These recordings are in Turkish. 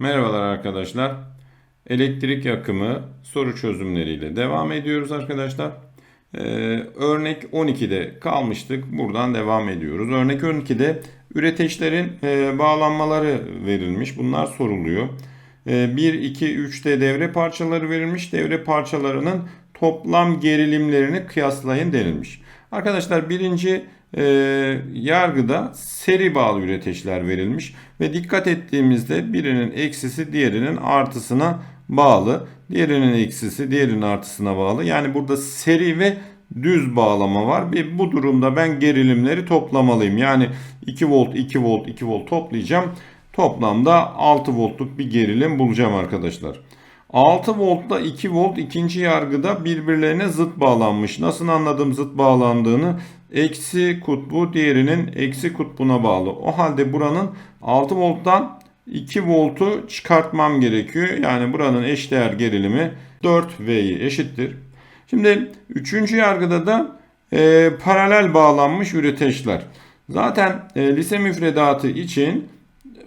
Merhabalar arkadaşlar. Elektrik akımı soru çözümleriyle devam ediyoruz arkadaşlar. Ee, örnek 12'de kalmıştık. Buradan devam ediyoruz. Örnek 12'de üreteçlerin e, bağlanmaları verilmiş. Bunlar soruluyor. E, 1, 2, 3'te devre parçaları verilmiş. Devre parçalarının toplam gerilimlerini kıyaslayın denilmiş. Arkadaşlar birinci e, yargıda seri bağlı üreteçler verilmiş ve dikkat ettiğimizde birinin eksisi diğerinin artısına bağlı. Diğerinin eksisi diğerinin artısına bağlı. Yani burada seri ve düz bağlama var. Bir bu durumda ben gerilimleri toplamalıyım. Yani 2 volt 2 volt 2 volt toplayacağım. Toplamda 6 voltluk bir gerilim bulacağım arkadaşlar. 6 voltla 2 volt ikinci yargıda birbirlerine zıt bağlanmış. Nasıl anladım zıt bağlandığını? Eksi kutbu diğerinin eksi kutbuna bağlı. O halde buranın 6 volttan 2 voltu çıkartmam gerekiyor. Yani buranın eşdeğer gerilimi 4V'yi eşittir. Şimdi üçüncü yargıda da e, paralel bağlanmış üreteçler. Zaten e, lise müfredatı için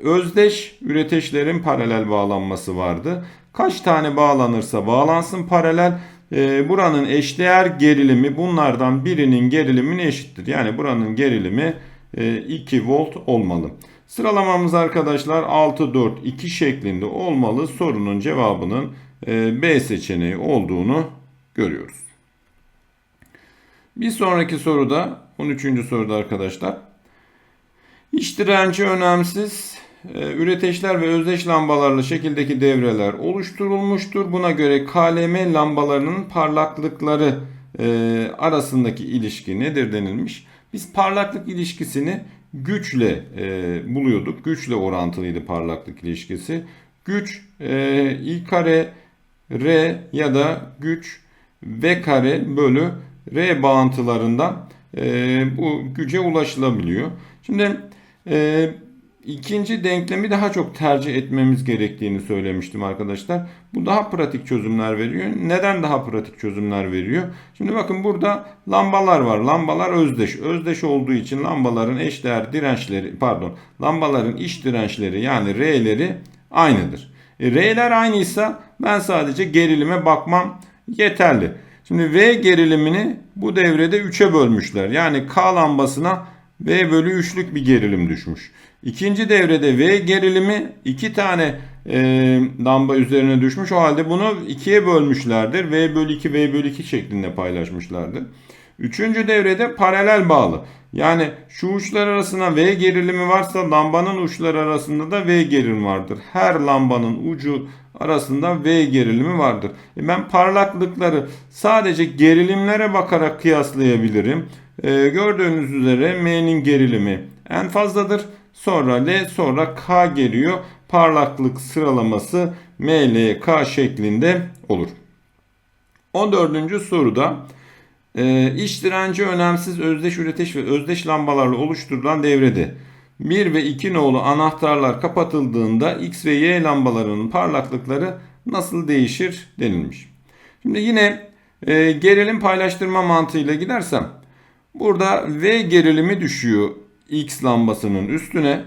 özdeş üreteçlerin paralel bağlanması vardı. Kaç tane bağlanırsa bağlansın paralel e, buranın eşdeğer gerilimi bunlardan birinin gerilimine eşittir. Yani buranın gerilimi e, 2 volt olmalı. Sıralamamız arkadaşlar 6 4 2 şeklinde olmalı. Sorunun cevabının e, B seçeneği olduğunu görüyoruz. Bir sonraki soruda 13. soruda arkadaşlar. İç direnci önemsiz. Ee, Üreteçler ve özdeş lambalarla şekildeki devreler oluşturulmuştur. Buna göre KLM lambalarının parlaklıkları e, arasındaki ilişki nedir denilmiş. Biz parlaklık ilişkisini güçle e, buluyorduk. Güçle orantılıydı parlaklık ilişkisi. Güç e, I kare R ya da güç V kare bölü R bağıntılarından bu güce ulaşılabiliyor. Şimdi e, ikinci denklemi daha çok tercih etmemiz gerektiğini söylemiştim arkadaşlar. Bu daha pratik çözümler veriyor. Neden daha pratik çözümler veriyor? Şimdi bakın burada lambalar var. Lambalar özdeş. Özdeş olduğu için lambaların eşdeğer dirençleri pardon lambaların iç dirençleri yani R'leri aynıdır. E, R'ler aynıysa ben sadece gerilime bakmam yeterli. Şimdi V gerilimini bu devrede 3'e bölmüşler. Yani K lambasına V bölü 3'lük bir gerilim düşmüş. İkinci devrede V gerilimi iki tane e, lamba üzerine düşmüş. O halde bunu ikiye bölmüşlerdir. V bölü 2, V bölü 2 şeklinde paylaşmışlardır. Üçüncü devrede paralel bağlı. Yani şu uçlar arasında V gerilimi varsa lambanın uçları arasında da V gerilim vardır. Her lambanın ucu arasında V gerilimi vardır. E ben parlaklıkları sadece gerilimlere bakarak kıyaslayabilirim. E, gördüğünüz üzere M'nin gerilimi en fazladır. Sonra L sonra K geliyor. Parlaklık sıralaması M, L, K şeklinde olur. 14. soruda e, iç direnci önemsiz özdeş üreteç ve özdeş lambalarla oluşturulan devrede 1 ve 2 nolu anahtarlar kapatıldığında X ve Y lambalarının parlaklıkları nasıl değişir denilmiş. Şimdi yine e, gerilim paylaştırma mantığıyla gidersem burada V gerilimi düşüyor X lambasının üstüne.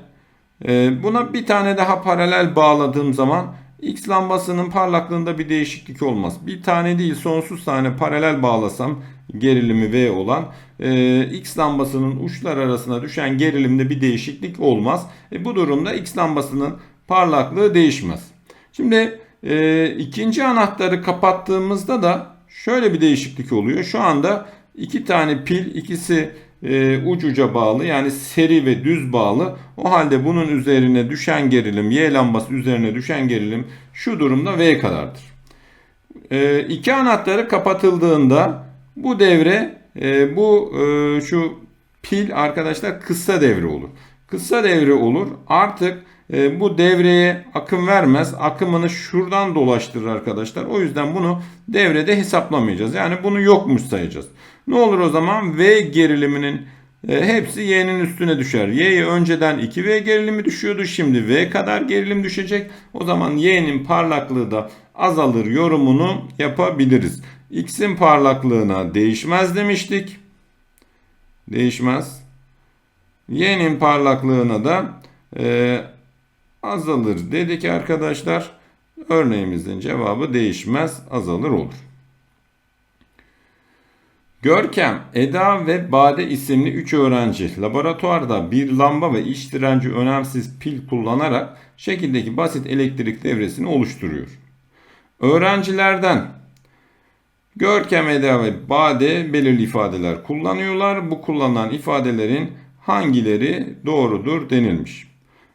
E, buna bir tane daha paralel bağladığım zaman X lambasının parlaklığında bir değişiklik olmaz. Bir tane değil sonsuz tane paralel bağlasam gerilimi V olan e, X lambasının uçlar arasına düşen gerilimde bir değişiklik olmaz. E, bu durumda X lambasının parlaklığı değişmez. Şimdi ikinci anahtarı kapattığımızda da şöyle bir değişiklik oluyor. Şu anda iki tane pil ikisi e, uç bağlı yani seri ve düz bağlı. O halde bunun üzerine düşen gerilim Y lambası üzerine düşen gerilim şu durumda V kadardır. E, iki anahtarı kapatıldığında bu devre e, bu e, şu pil arkadaşlar kısa devre olur. Kısa devre olur. Artık e, bu devreye akım vermez. Akımını şuradan dolaştırır arkadaşlar. O yüzden bunu devrede hesaplamayacağız. Yani bunu yokmuş sayacağız. Ne olur o zaman V geriliminin e, hepsi Y'nin üstüne düşer. Y'ye önceden 2V gerilimi düşüyordu. Şimdi V kadar gerilim düşecek. O zaman Y'nin parlaklığı da azalır yorumunu yapabiliriz. X'in parlaklığına değişmez demiştik. Değişmez. Y'nin parlaklığına da e, azalır dedik arkadaşlar. Örneğimizin cevabı değişmez azalır olur. Görkem, Eda ve Bade isimli 3 öğrenci laboratuvarda bir lamba ve iç direnci önemsiz pil kullanarak şekildeki basit elektrik devresini oluşturuyor. Öğrencilerden Görkem, Eda ve Bade belirli ifadeler kullanıyorlar. Bu kullanılan ifadelerin hangileri doğrudur denilmiş.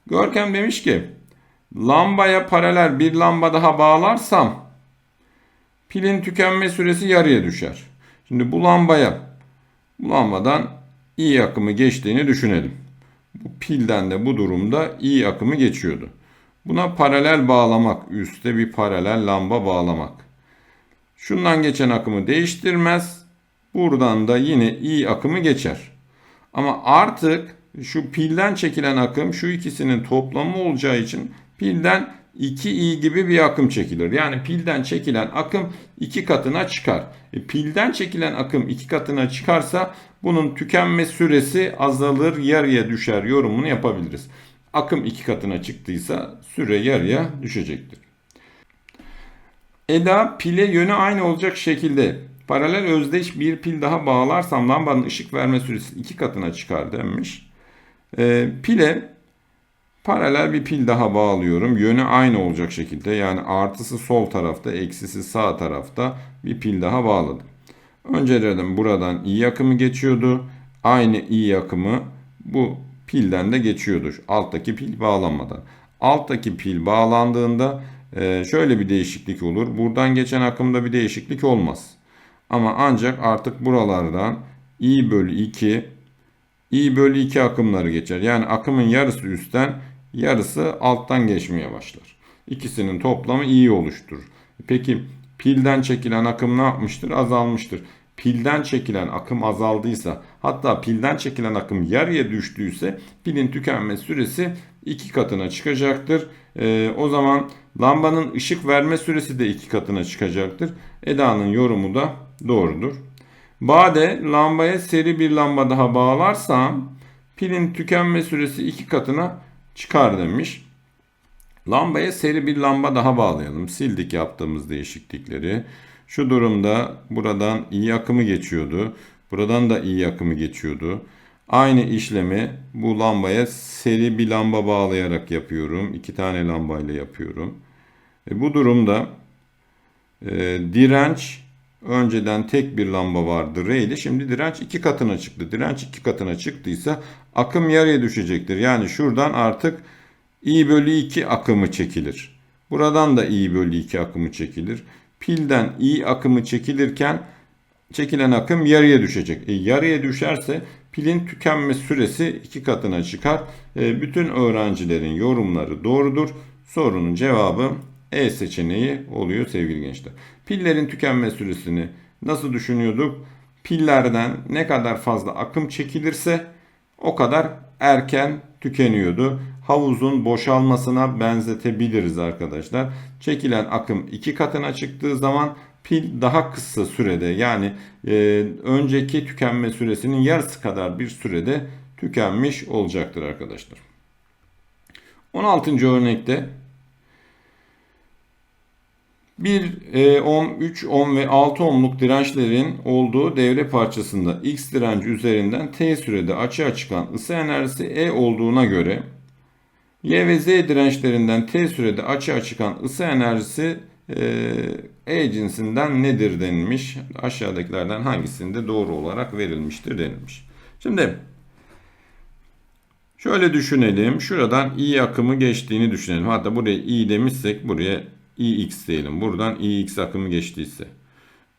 Görkem demiş ki lambaya paralel bir lamba daha bağlarsam pilin tükenme süresi yarıya düşer. Şimdi bu lambaya bu lambadan iyi akımı geçtiğini düşünelim. Bu pilden de bu durumda iyi akımı geçiyordu. Buna paralel bağlamak, üstte bir paralel lamba bağlamak. Şundan geçen akımı değiştirmez. Buradan da yine iyi akımı geçer. Ama artık şu pilden çekilen akım şu ikisinin toplamı olacağı için pilden 2i gibi bir akım çekilir. Yani pilden çekilen akım iki katına çıkar. E, pilden çekilen akım iki katına çıkarsa bunun tükenme süresi azalır, yarıya düşer yorumunu yapabiliriz. Akım iki katına çıktıysa süre yarıya düşecektir. Eda pile yönü aynı olacak şekilde paralel özdeş bir pil daha bağlarsam lambanın ışık verme süresi iki katına çıkar demiş. E, pile paralel bir pil daha bağlıyorum. Yönü aynı olacak şekilde yani artısı sol tarafta eksisi sağ tarafta bir pil daha bağladım. Önceden buradan iyi akımı geçiyordu. Aynı iyi akımı bu pilden de geçiyordu. Alttaki pil bağlanmadan. Alttaki pil bağlandığında e, şöyle bir değişiklik olur. Buradan geçen akımda bir değişiklik olmaz. Ama ancak artık buralardan i bölü 2 i bölü 2 akımları geçer. Yani akımın yarısı üstten yarısı alttan geçmeye başlar. İkisinin toplamı i oluşturur. Peki pilden çekilen akım ne yapmıştır? Azalmıştır. Pilden çekilen akım azaldıysa hatta pilden çekilen akım yarıya düştüyse pilin tükenme süresi iki katına çıkacaktır. Ee, o zaman lambanın ışık verme süresi de iki katına çıkacaktır. Eda'nın yorumu da doğrudur. Bade lambaya seri bir lamba daha bağlarsam pilin tükenme süresi iki katına çıkar demiş. Lambaya seri bir lamba daha bağlayalım. Sildik yaptığımız değişiklikleri. Şu durumda buradan iyi akımı geçiyordu. Buradan da iyi akımı geçiyordu. Aynı işlemi bu lambaya seri bir lamba bağlayarak yapıyorum. İki tane lambayla yapıyorum. E bu durumda e, direnç önceden tek bir lamba vardı R şimdi direnç iki katına çıktı. Direnç iki katına çıktıysa akım yarıya düşecektir. Yani şuradan artık I bölü 2 akımı çekilir. Buradan da I bölü 2 akımı çekilir. Pilden I akımı çekilirken çekilen akım yarıya düşecek. E, yarıya düşerse pilin tükenme süresi iki katına çıkar. E, bütün öğrencilerin yorumları doğrudur. Sorunun cevabı E seçeneği oluyor sevgili gençler. Pillerin tükenme süresini nasıl düşünüyorduk? Pillerden ne kadar fazla akım çekilirse o kadar erken tükeniyordu. Havuzun boşalmasına benzetebiliriz arkadaşlar. Çekilen akım iki katına çıktığı zaman pil daha kısa sürede yani e, önceki tükenme süresinin yarısı kadar bir sürede tükenmiş olacaktır arkadaşlar. 16. örnekte 1 e, ohm, 3 ohm ve 6 ohmluk dirençlerin olduğu devre parçasında X direnci üzerinden T sürede açığa çıkan ısı enerjisi E olduğuna göre Y ve Z dirençlerinden T sürede açığa çıkan ısı enerjisi e, e cinsinden nedir denilmiş. Aşağıdakilerden hangisinde doğru olarak verilmiştir denilmiş. Şimdi şöyle düşünelim. Şuradan I akımı geçtiğini düşünelim. Hatta buraya I demişsek buraya IX diyelim. Buradan IX akımı geçtiyse.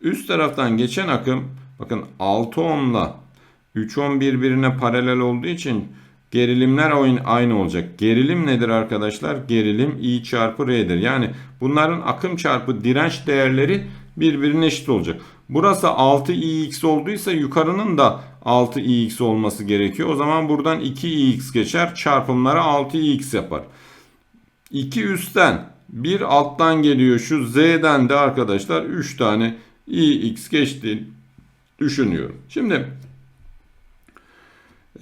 Üst taraftan geçen akım bakın 6 ohmla 3 ohm birbirine paralel olduğu için gerilimler aynı olacak. Gerilim nedir arkadaşlar? Gerilim I çarpı R'dir. Yani bunların akım çarpı direnç değerleri birbirine eşit olacak. Burası 6ix olduysa yukarının da 6ix olması gerekiyor. O zaman buradan 2ix geçer. Çarpımları 6ix yapar. 2 üstten bir alttan geliyor şu z'den de arkadaşlar 3 tane ix geçti düşünüyorum. Şimdi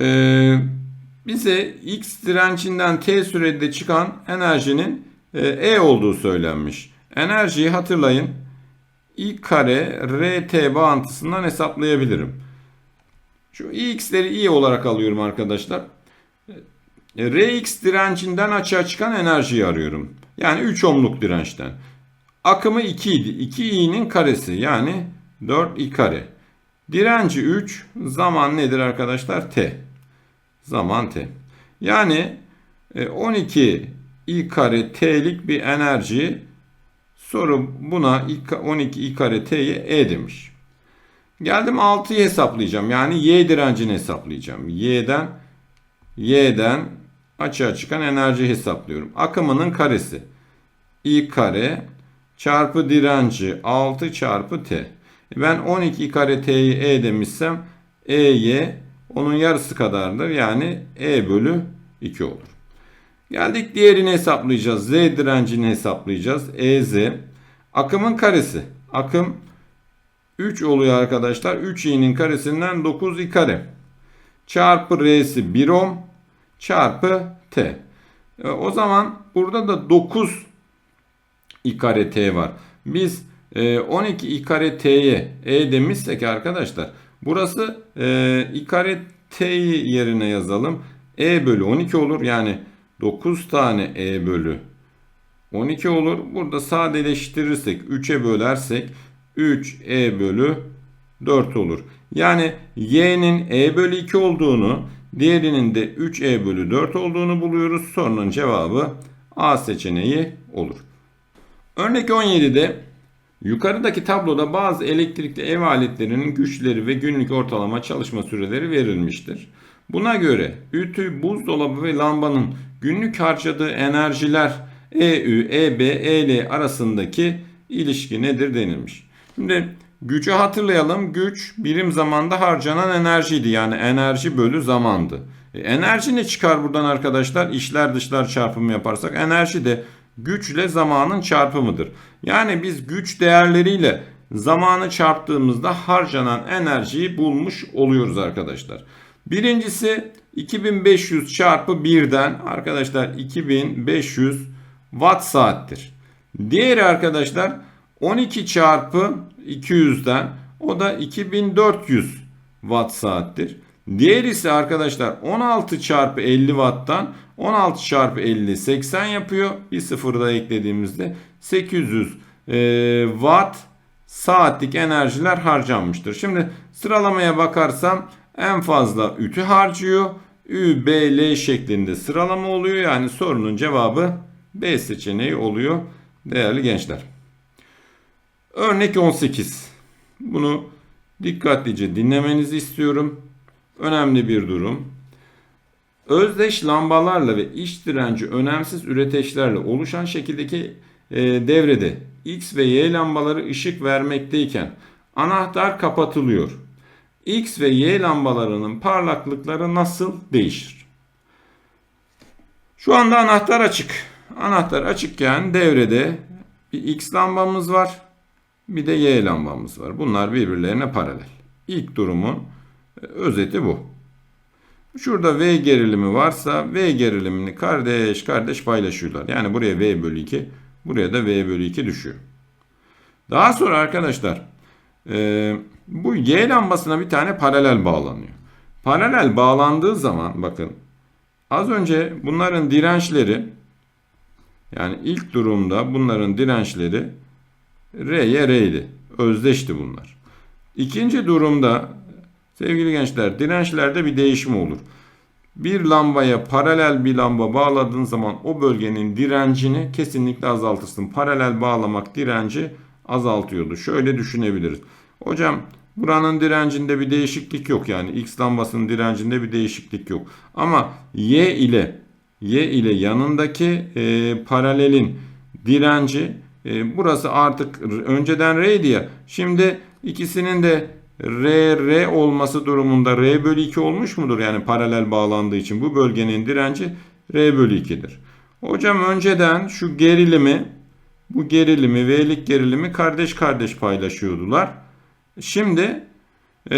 e, bize X direncinden T sürede çıkan enerjinin e, E olduğu söylenmiş. Enerjiyi hatırlayın. I kare RT bağıntısından hesaplayabilirim. Şu X'leri I olarak alıyorum arkadaşlar. E, Rx direncinden açığa çıkan enerjiyi arıyorum. Yani 3 ohmluk dirençten. Akımı 2 idi. 2i'nin karesi yani 4i kare. Direnci 3. Zaman nedir arkadaşlar? T. Zaman T. Yani 12 i kare t'lik bir enerji soru buna 12 i kare t'ye e demiş. Geldim 6'yı hesaplayacağım. Yani y direncini hesaplayacağım. Y'den y'den açığa çıkan enerji hesaplıyorum. Akımının karesi. i kare çarpı direnci 6 çarpı t. Ben 12 kare t'yi e demişsem e'y onun yarısı kadardır. Yani e bölü 2 olur. Geldik diğerini hesaplayacağız. Z direncini hesaplayacağız. EZ. Akımın karesi. Akım 3 oluyor arkadaşlar. 3i'nin karesinden 9i kare. Çarpı R'si 1 ohm. Çarpı T. E, o zaman burada da 9 i kare T var. Biz e, 12 i kare T'ye E demişsek arkadaşlar. Burası e, i kare T'yi yerine yazalım. E bölü 12 olur. Yani 9 tane E bölü 12 olur. Burada sadeleştirirsek 3'e bölersek 3 E bölü 4 olur. Yani y'nin e bölü 2 olduğunu, diğerinin de 3e bölü 4 olduğunu buluyoruz. Sorunun cevabı A seçeneği olur. Örnek 17'de yukarıdaki tabloda bazı elektrikli ev aletlerinin güçleri ve günlük ortalama çalışma süreleri verilmiştir. Buna göre ütü, buzdolabı ve lambanın günlük harcadığı enerjiler EÜ, EB, EL arasındaki ilişki nedir denilmiş. Şimdi gücü hatırlayalım. Güç birim zamanda harcanan enerjiydi. Yani enerji bölü zamandı. E, enerji ne çıkar buradan arkadaşlar? İşler dışlar çarpımı yaparsak enerji de güçle zamanın çarpımıdır. Yani biz güç değerleriyle zamanı çarptığımızda harcanan enerjiyi bulmuş oluyoruz arkadaşlar. Birincisi 2500 çarpı 1'den arkadaşlar 2500 watt saattir. Diğeri arkadaşlar 12 çarpı 200'den o da 2400 watt saattir. Diğer ise arkadaşlar 16 çarpı 50 watt'tan 16 çarpı 50 80 yapıyor. Bir sıfır da eklediğimizde 800 e, watt saatlik enerjiler harcanmıştır. Şimdi sıralamaya bakarsam en fazla ütü harcıyor. Ü, B, L şeklinde sıralama oluyor. Yani sorunun cevabı B seçeneği oluyor değerli gençler. Örnek 18. Bunu dikkatlice dinlemenizi istiyorum. Önemli bir durum. Özdeş lambalarla ve iç direnci önemsiz üreteçlerle oluşan şekildeki e, devrede X ve Y lambaları ışık vermekteyken anahtar kapatılıyor. X ve Y lambalarının parlaklıkları nasıl değişir? Şu anda anahtar açık. Anahtar açıkken devrede bir X lambamız var. Bir de Y lambamız var. Bunlar birbirlerine paralel. İlk durumun e, özeti bu. Şurada V gerilimi varsa V gerilimini kardeş kardeş paylaşıyorlar. Yani buraya V bölü 2, buraya da V bölü 2 düşüyor. Daha sonra arkadaşlar e, bu Y lambasına bir tane paralel bağlanıyor. Paralel bağlandığı zaman bakın az önce bunların dirençleri yani ilk durumda bunların dirençleri R'ye R'ydi. Özdeşti bunlar. İkinci durumda sevgili gençler dirençlerde bir değişim olur. Bir lambaya paralel bir lamba bağladığın zaman o bölgenin direncini kesinlikle azaltırsın. Paralel bağlamak direnci azaltıyordu. Şöyle düşünebiliriz. Hocam buranın direncinde bir değişiklik yok yani X lambasının direncinde bir değişiklik yok. Ama Y ile Y ile yanındaki e, paralelin direnci e, burası artık önceden R'ydi ya. Şimdi ikisinin de R, R olması durumunda R bölü 2 olmuş mudur? Yani paralel bağlandığı için bu bölgenin direnci R bölü 2'dir. Hocam önceden şu gerilimi bu gerilimi V'lik gerilimi kardeş kardeş paylaşıyordular. Şimdi e,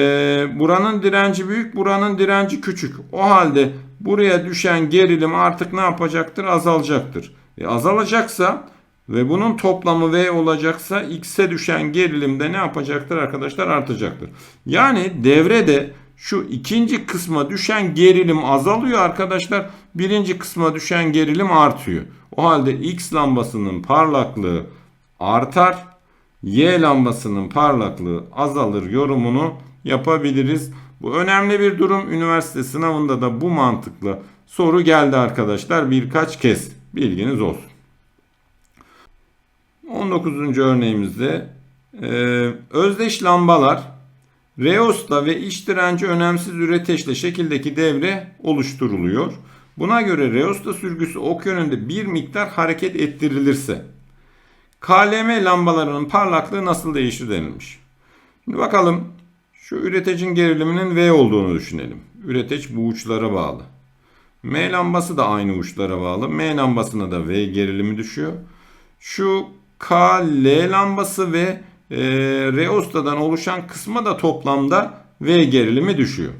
buranın direnci büyük buranın direnci küçük. O halde buraya düşen gerilim artık ne yapacaktır? Azalacaktır. E, azalacaksa ve bunun toplamı V olacaksa X'e düşen gerilim de ne yapacaktır arkadaşlar? Artacaktır. Yani devrede şu ikinci kısma düşen gerilim azalıyor arkadaşlar. Birinci kısma düşen gerilim artıyor. O halde X lambasının parlaklığı artar. Y lambasının parlaklığı azalır yorumunu yapabiliriz. Bu önemli bir durum. Üniversite sınavında da bu mantıkla soru geldi arkadaşlar birkaç kez. Bilginiz olsun. 19. örneğimizde e, özdeş lambalar Reos'la ve iç direnci önemsiz üreteçle şekildeki devre oluşturuluyor. Buna göre Reos'ta sürgüsü ok yönünde bir miktar hareket ettirilirse KLM lambalarının parlaklığı nasıl değişir denilmiş. Şimdi bakalım şu üretecin geriliminin V olduğunu düşünelim. Üreteç bu uçlara bağlı. M lambası da aynı uçlara bağlı. M lambasına da V gerilimi düşüyor. Şu K, L lambası ve e, Reosta'dan oluşan kısma da toplamda V gerilimi düşüyor.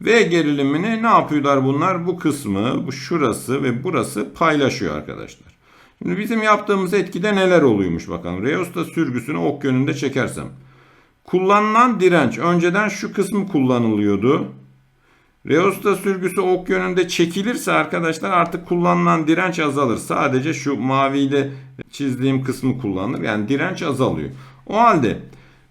V gerilimini ne yapıyorlar bunlar? Bu kısmı, bu şurası ve burası paylaşıyor arkadaşlar. Şimdi bizim yaptığımız etkide neler oluyormuş bakalım. Reosta sürgüsünü ok yönünde çekersem. Kullanılan direnç önceden şu kısmı kullanılıyordu. Reosta sürgüsü ok yönünde çekilirse arkadaşlar artık kullanılan direnç azalır. Sadece şu maviyle çizdiğim kısmı kullanılır. Yani direnç azalıyor. O halde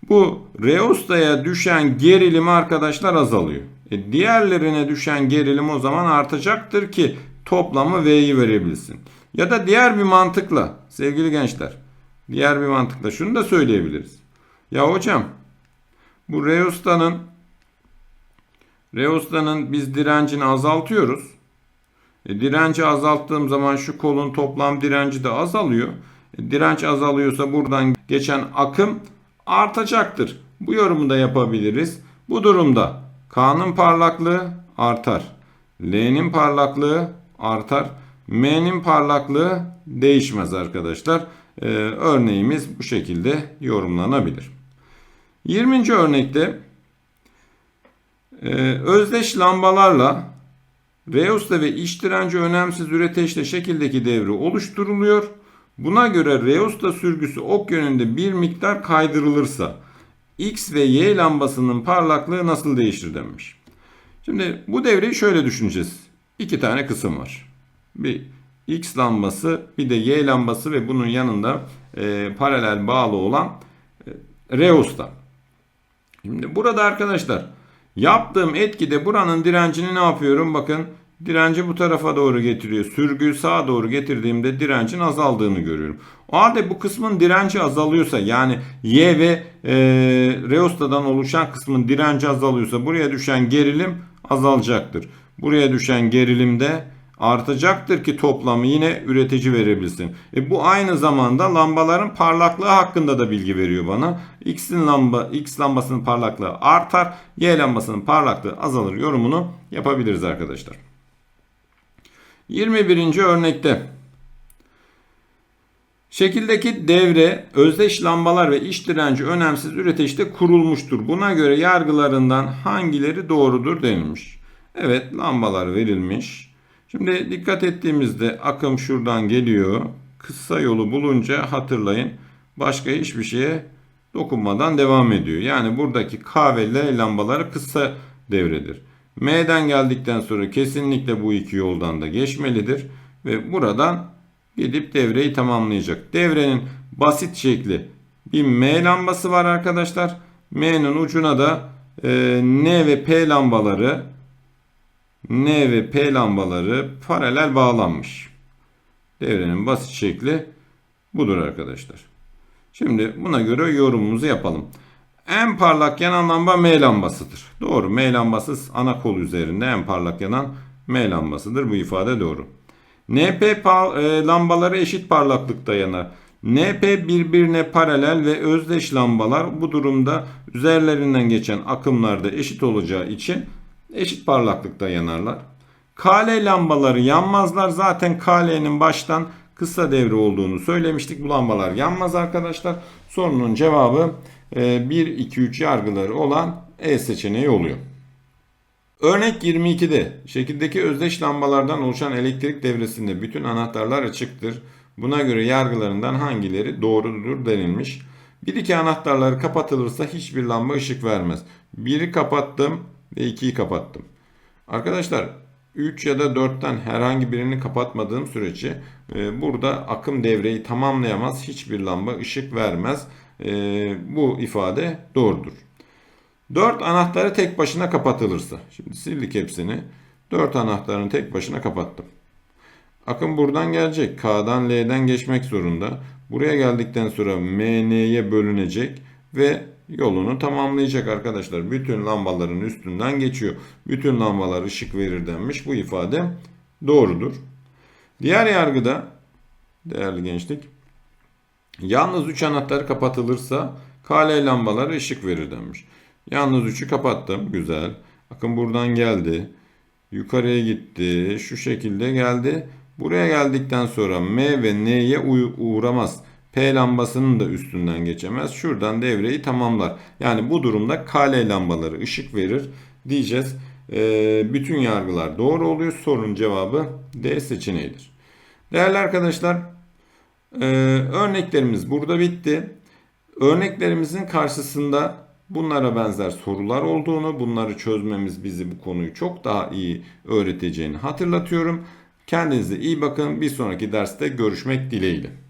bu Reosta'ya düşen gerilim arkadaşlar azalıyor. E diğerlerine düşen gerilim o zaman artacaktır ki toplamı V'yi verebilsin. Ya da diğer bir mantıkla sevgili gençler. Diğer bir mantıkla şunu da söyleyebiliriz. Ya hocam bu Reosta'nın Reosta'nın biz direncini azaltıyoruz. E, direnci azalttığım zaman şu kolun toplam direnci de azalıyor. E, direnç azalıyorsa buradan geçen akım artacaktır. Bu yorumu da yapabiliriz. Bu durumda K'nın parlaklığı artar. L'nin parlaklığı artar. M'nin parlaklığı değişmez arkadaşlar. Ee, örneğimiz bu şekilde yorumlanabilir. 20. örnekte özdeş lambalarla Reos'ta ve iç direnci önemsiz üreteçle şekildeki devre oluşturuluyor. Buna göre Reos'ta sürgüsü ok yönünde bir miktar kaydırılırsa X ve Y lambasının parlaklığı nasıl değişir denmiş. Şimdi bu devreyi şöyle düşüneceğiz. İki tane kısım var. Bir X lambası bir de Y lambası ve bunun yanında e, paralel bağlı olan e, Reos'ta. Şimdi burada arkadaşlar yaptığım etkide buranın direncini ne yapıyorum? Bakın direnci bu tarafa doğru getiriyor. Sürgüyü sağa doğru getirdiğimde direncin azaldığını görüyorum. O halde bu kısmın direnci azalıyorsa yani Y ve e, Reosta'dan oluşan kısmın direnci azalıyorsa buraya düşen gerilim azalacaktır. Buraya düşen gerilim de artacaktır ki toplamı yine üretici verebilsin. E bu aynı zamanda lambaların parlaklığı hakkında da bilgi veriyor bana. X'in lamba X lambasının parlaklığı artar, Y lambasının parlaklığı azalır yorumunu yapabiliriz arkadaşlar. 21. örnekte Şekildeki devre özdeş lambalar ve iç direnci önemsiz üreteçte kurulmuştur. Buna göre yargılarından hangileri doğrudur denilmiş. Evet lambalar verilmiş. Şimdi dikkat ettiğimizde akım şuradan geliyor. Kısa yolu bulunca hatırlayın başka hiçbir şeye dokunmadan devam ediyor. Yani buradaki K ve L lambaları kısa devredir. M'den geldikten sonra kesinlikle bu iki yoldan da geçmelidir. Ve buradan gidip devreyi tamamlayacak. Devrenin basit şekli bir M lambası var arkadaşlar. M'nin ucuna da e, N ve P lambaları N ve P lambaları paralel bağlanmış. Devrenin basit şekli budur arkadaşlar. Şimdi buna göre yorumumuzu yapalım. En parlak yanan lamba M lambasıdır. Doğru. M lambası ana kol üzerinde en parlak yanan M lambasıdır. Bu ifade doğru. NP e, lambaları eşit parlaklıkta yanar. NP birbirine paralel ve özdeş lambalar bu durumda üzerlerinden geçen akımlarda eşit olacağı için eşit parlaklıkta yanarlar. KL lambaları yanmazlar. Zaten KL'nin baştan kısa devre olduğunu söylemiştik. Bu lambalar yanmaz arkadaşlar. Sorunun cevabı 1, 2, 3 yargıları olan E seçeneği oluyor. Örnek 22'de şekildeki özdeş lambalardan oluşan elektrik devresinde bütün anahtarlar açıktır. Buna göre yargılarından hangileri doğrudur denilmiş. Bir iki anahtarları kapatılırsa hiçbir lamba ışık vermez. Biri kapattım ve ikiyi kapattım. Arkadaşlar 3 ya da 4'ten herhangi birini kapatmadığım sürece e, burada akım devreyi tamamlayamaz. Hiçbir lamba ışık vermez. E, bu ifade doğrudur. 4 anahtarı tek başına kapatılırsa. Şimdi sildik hepsini. 4 anahtarını tek başına kapattım. Akım buradan gelecek. K'dan L'den geçmek zorunda. Buraya geldikten sonra MN'ye bölünecek ve yolunu tamamlayacak arkadaşlar. Bütün lambaların üstünden geçiyor. Bütün lambalar ışık verir denmiş. Bu ifade doğrudur. Diğer yargıda değerli gençlik yalnız 3 anahtar kapatılırsa KL lambaları ışık verir denmiş. Yalnız 3'ü kapattım. Güzel. Akım buradan geldi. Yukarıya gitti. Şu şekilde geldi. Buraya geldikten sonra M ve N'ye uğramaz. P lambasının da üstünden geçemez. Şuradan devreyi tamamlar. Yani bu durumda KL lambaları ışık verir diyeceğiz. Ee, bütün yargılar doğru oluyor. Sorunun cevabı D seçeneğidir. Değerli arkadaşlar e, örneklerimiz burada bitti. Örneklerimizin karşısında bunlara benzer sorular olduğunu, bunları çözmemiz bizi bu konuyu çok daha iyi öğreteceğini hatırlatıyorum. Kendinize iyi bakın. Bir sonraki derste görüşmek dileğiyle.